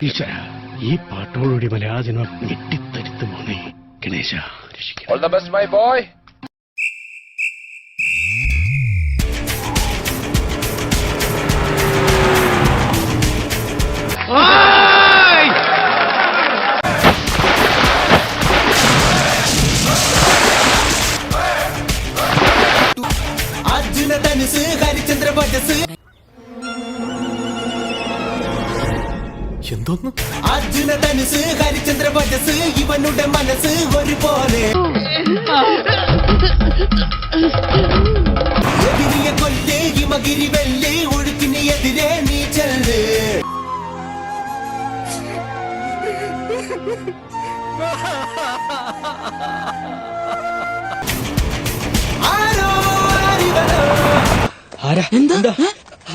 ഈശ്വര ഈ പാട്ടോടുകൂടി മലയാള ഞെട്ടിത്തരുത്ത് മോനെ Ganesha All the best, my boy. Arjuna ധനുസ് Harichandra ഭജസ് എന്തോന്ന്? അർജുന തനുസ് ഹരിചന്ദ്ര വജസ് ഇവനുടെ മനസ്സ് ഒരുപോലെ. എതിരിയെ കൊല്ലേ ഹിമഗിരി വെല്ലേ ഒഴുക്കിന് എതിരെ നീ ചെല്ല്. ആരാ എന്താ?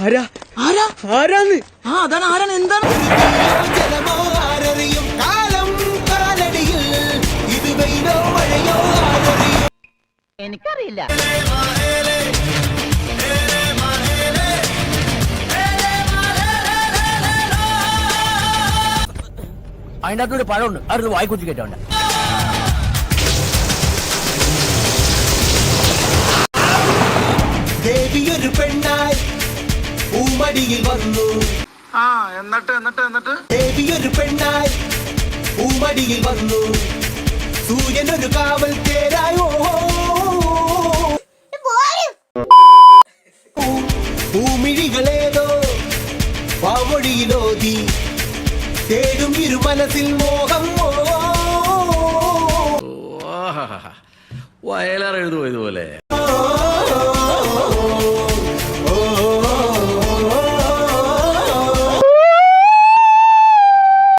ആരാ? ആരാ? ആരാന്ന്? ആ അതാണ് ആരാണ്? എന്താണ്? ജലമോ ആരറിയും കാലം കാലടിയിൽ ഇത് വെയിലോ മഴയോ ആരറിയും. എനിക്കറിയില്ല. അതിന്റെ അകത്തൊരു പഴമുണ്ട്. അത് വായിക്കുത്തി കേട്ടോണ്ട് ദേവിയൊരു പെണ്ണായി പൂമടിയിൽ വന്നു. ആ എന്നിട്ട് എന്നിട്ട് എന്നിട്ട്. ഒരു പെണ്ണായി പൂമടിയിൽ വന്നു. സൂര്യൻ ഒരു കാവൽ തേരായോ. പൂമിഴികളേതോ പാമൊഴിയിലോതി തേടും ഇരു മനസ്സിൽ മോഹം. ഓ വയലാർ എഴുതുമോ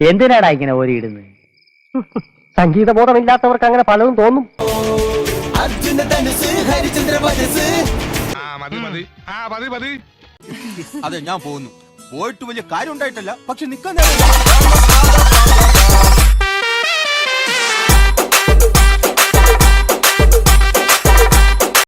എന്തിനാടാ ഇങ്ങനെ ഓരിയിടുന്നത്? സംഗീതബോധമില്ലാത്തവർക്ക് അങ്ങനെ പലതും തോന്നും. അതെ ഞാൻ പോകുന്നു. പോയിട്ട് വലിയ കാര്യം ഉണ്ടായിട്ടല്ല പക്ഷെ നിക്കാൻ